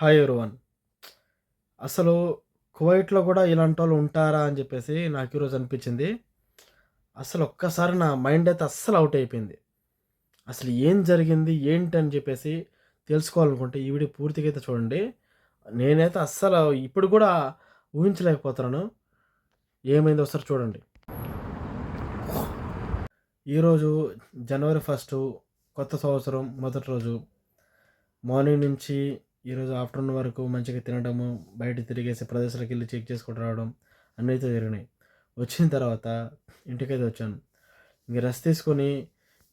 Hi everyone. అసలు కువైట్‌లో గూడా ఇలాంటోళ్ళు ఉంటారా అని చెప్పేసి నాకు ఈరోజు అనిపించింది. అసలు ఒక్కసారి నా మైండ్ అయితే అస్సలు అవుట్ అయిపోయింది. అసలు ఏం జరిగింది? ఏంటి? అని చెప్పేసి తెలుసుకోవాలనుకుంటే ఈ వీడియో పూర్తిగా అయితే చూడండి. నేనైతే అస్సలు ఇప్పుడు కూడా ఊహించలేకపోతున్నాను. ఏమైందో ఒకసారి చూడండి. ఈరోజు జనవరి ఫస్టు కొత్త సంవత్సరం మొదటి రోజు. మార్నింగ్ నుంచి ఈరోజు ఆఫ్టర్‌నూన్ వరకు మంచిగా తినడము, బయట తిరిగేసి ప్రదేశాలకెళ్ళి చెక్ చేసుకుంటూ రావడం అన్నీ అయితే జరిగినాయి. వచ్చిన తర్వాత ఇంటికైతే వచ్చాను. ఇంక రెస్ట్ తీసుకొని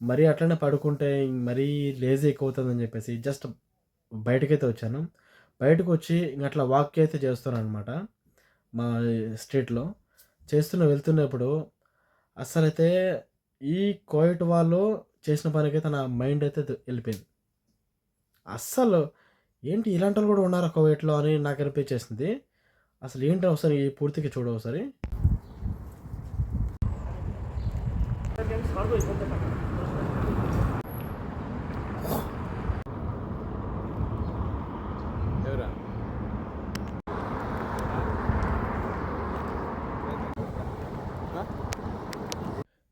మరీ అట్లనే పడుకుంటే మరీ లేజీ ఎక్కువవుతుందని చెప్పేసి జస్ట్ బయటకైతే వచ్చాను. బయటకొచ్చి ఇంక అట్లా వాక్ అయితే చేస్తున్నాననమాట. మా స్ట్రీట్‌లో. చేస్తున్న వెళ్తున్నప్పుడు అసలైతే ఈ కోయిట్ వాళ్ళు చేసిన పనికైతే నా మైండ్ అయితే వెళ్ళిపోయింది అస్సలు ఏంటి ఇలాంటోళ్ళు గూడా ఉన్నారా కువైట్‌లో అని నాకు అనిపించేసింది. అసలు ఏంటో ఒకసారి పూర్తిగా చూడు ఒకసారి.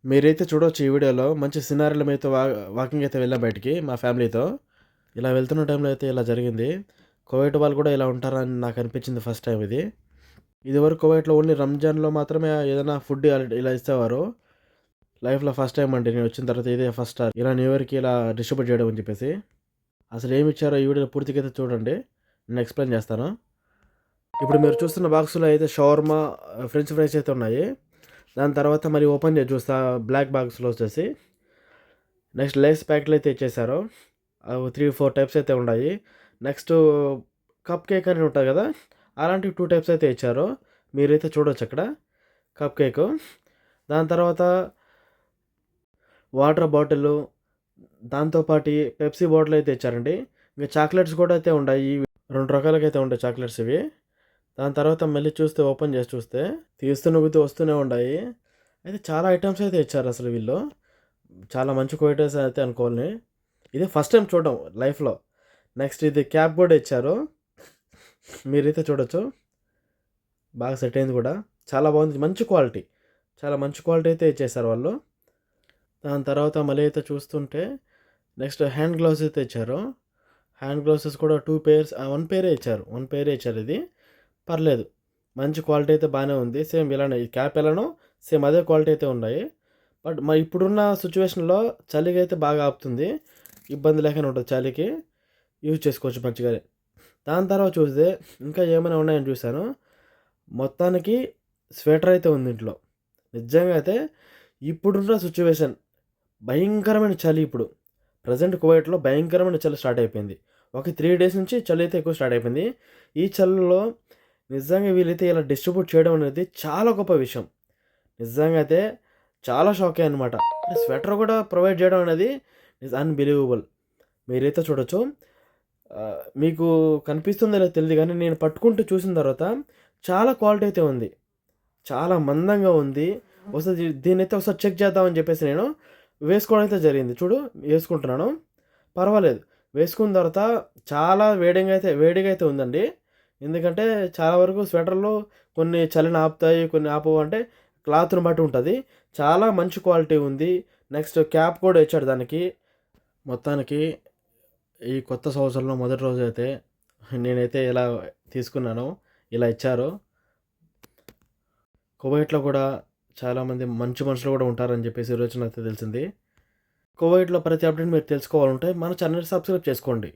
మీరైతే చూడొచ్చు ఈ వీడియోలో మంచి సినారీలో మీతో వా వాకింగ్ అయితే వెళ్ళాం బయటికి మా ఫ్యామిలీతో. ఇలా వెళ్తున్న టైంలో అయితే ఇలా జరిగింది. కువైట్ వాళ్ళు కూడా ఇలా ఉంటారని నాకు అనిపించింది ఫస్ట్ టైం ఇది. ఇదివరకు కువైట్‌లో ఓన్లీ రంజాన్‌లో మాత్రమే ఏదైనా ఫుడ్ ఇలా ఇస్తేవారు లైఫ్‌లో ఫస్ట్ టైం అండి నేను వచ్చిన తర్వాత ఇదే ఫస్ట్ ఇలా న్యూ ఇయర్‌కి ఇలా డిస్ట్రిబ్యూట్ చేయడం అని చెప్పేసి. అసలు ఏమి ఇచ్చారో ఈ వీడియో పూర్తిగా అయితే చూడండి. నేను ఎక్స్‌ప్లెయిన్ చేస్తాను. ఇప్పుడు మీరు చూస్తున్న బాక్స్‌లో అయితే షవర్మా, ఫ్రెంచ్ ఫ్రైస్ అయితే ఉన్నాయి. దాని తర్వాత మరి ఓపెన్ చేసి చూస్తా బ్లాక్ బాక్స్‌లో వచ్చేసి. నెక్స్ట్ లేస్ ప్యాకెట్లు అయితే ఇచ్చేసారు. త్రీ ఫోర్ టైప్స్ అయితే ఉన్నాయి. నెక్స్ట్ కప్ కేక్ అని ఉంటుంది కదా అలాంటివి టూ టైప్స్ అయితే ఇచ్చారు. మీరైతే చూడొచ్చు అక్కడ కప్ కేకు. దాని తర్వాత వాటర్ బాటిలు, దాంతోపాటి పెప్సీ బాటిల్ అయితే ఇచ్చారండి. ఇంకా చాక్లెట్స్ కూడా అయితే ఉన్నాయి. 2 రకాలుగా అయితే ఉంటాయి చాక్లెట్స్ ఇవి. దాని తర్వాత మళ్ళీ చూస్తే ఓపెన్ చేసి చూస్తే తీస్తూ కొద్దీ వస్తూనే ఉన్నాయి. అయితే చాలా ఐటమ్స్ అయితే ఇచ్చారు అసలు వీళ్ళు. చాలా మంచి కువైటర్స్ అయితే అనుకోవాలి. ఇది ఫస్ట్ టైం చూడడం లైఫ్‌లో. నెక్స్ట్ ఇది క్యాప్ కూడా ఇచ్చారు. మీరైతే చూడొచ్చు. బాగా సెట్ అయింది కూడా. చాలా బాగుంది. మంచి క్వాలిటీ. చాలా మంచి క్వాలిటీ అయితే ఇచ్చేసారు వాళ్ళు. దాని తర్వాత మళ్ళీ అయితే చూస్తుంటే నెక్స్ట్ హ్యాండ్ గ్లౌస్ అయితే ఇచ్చారు. హ్యాండ్ గ్లౌసెస్ కూడా టూ పెయిర్స్ వన్ పేరే ఇచ్చారు. వన్ పేరే ఇచ్చారు ఇది. పర్లేదు. మంచి క్వాలిటీ అయితే బాగానే ఉంది. సేమ్ ఇలానే ఈ క్యాప్ ఎలానో సేమ్ అదే క్వాలిటీ అయితే ఉన్నాయి. బట్ మరి ఇప్పుడున్న సిచ్యువేషన్లో చలిగా అయితే బాగా ఆపుతుంది. ఇబ్బంది లేకుండా ఉంటుంది చలికి. యూజ్ చేసుకోవచ్చు మంచిగా దాని తర్వాత చూస్తే ఇంకా ఏమైనా ఉన్నాయని చూశాను మొత్తానికి స్వెటర్ అయితే ఉంది ఇంట్లో. నిజంగా అయితే ఇప్పుడున్న సిచ్యువేషన్ భయంకరమైన చలి ఇప్పుడు. ప్రజెంట్ కువైట్‌లో భయంకరమైన చలి స్టార్ట్ అయిపోయింది. ఒక త్రీ డేస్ నుంచి చలి అయితే ఎక్కువ స్టార్ట్ అయిపోయింది. ఈ చలిలో నిజంగా వీలైతే ఇలా డిస్ట్రిబ్యూట్ చేయడం అనేది చాలా గొప్ప విషయం. నిజంగా అయితే చాలా షాకే అనమాట స్వెటర్ కూడా ప్రొవైడ్ చేయడం అనేది ఇస్ అన్‌బిలీవబుల్. మీరైతే చూడొచ్చు. మీకు కనిపిస్తుందో లేదో తెలీదు గానీ నేను పట్టుకుంటూ చూసిన తర్వాత చాలా క్వాలిటీ అయితే ఉంది. చాలా మందంగా ఉంది. ఒకసారి దీ దీన్నైతే ఒకసారి చెక్ చేద్దాం అని చెప్పేసి నేను వేసుకోవడం అయితే జరిగింది. చూడు వేసుకుంటున్నాను. పర్వాలేదు. వేసుకున్న తర్వాత చాలా వేడిగా అయితే వేడిగా అయితే ఉందండి. ఎందుకంటే చాలా వరకు స్వెటర్‌లు కొన్ని చలిని ఆపుతాయి. కొన్ని ఆపవు అంటే క్లాత్‌ని బట్టి ఉంటది. చాలా మంచి క్వాలిటీ ఉంది. నెక్స్ట్ క్యాప్ కూడా ఇచ్చాడు దానికి. మొత్తానికి ఈ కొత్త సంవత్సరంలో మొదటి రోజైతే నేనైతే ఇలా తీసుకున్నాను. ఇలా ఇచ్చారు. కువైట్‌లో కూడా చాలామంది మంచి మనుషులు కూడా ఉంటారని చెప్పేసి ఈరోజు నాకు తెలిసింది. కువైట్‌లో ప్రతి అప్డేట్ మీరు తెలుసుకోవాలంటే మన ఛానల్ సబ్స్క్రైబ్ చేసుకోండి.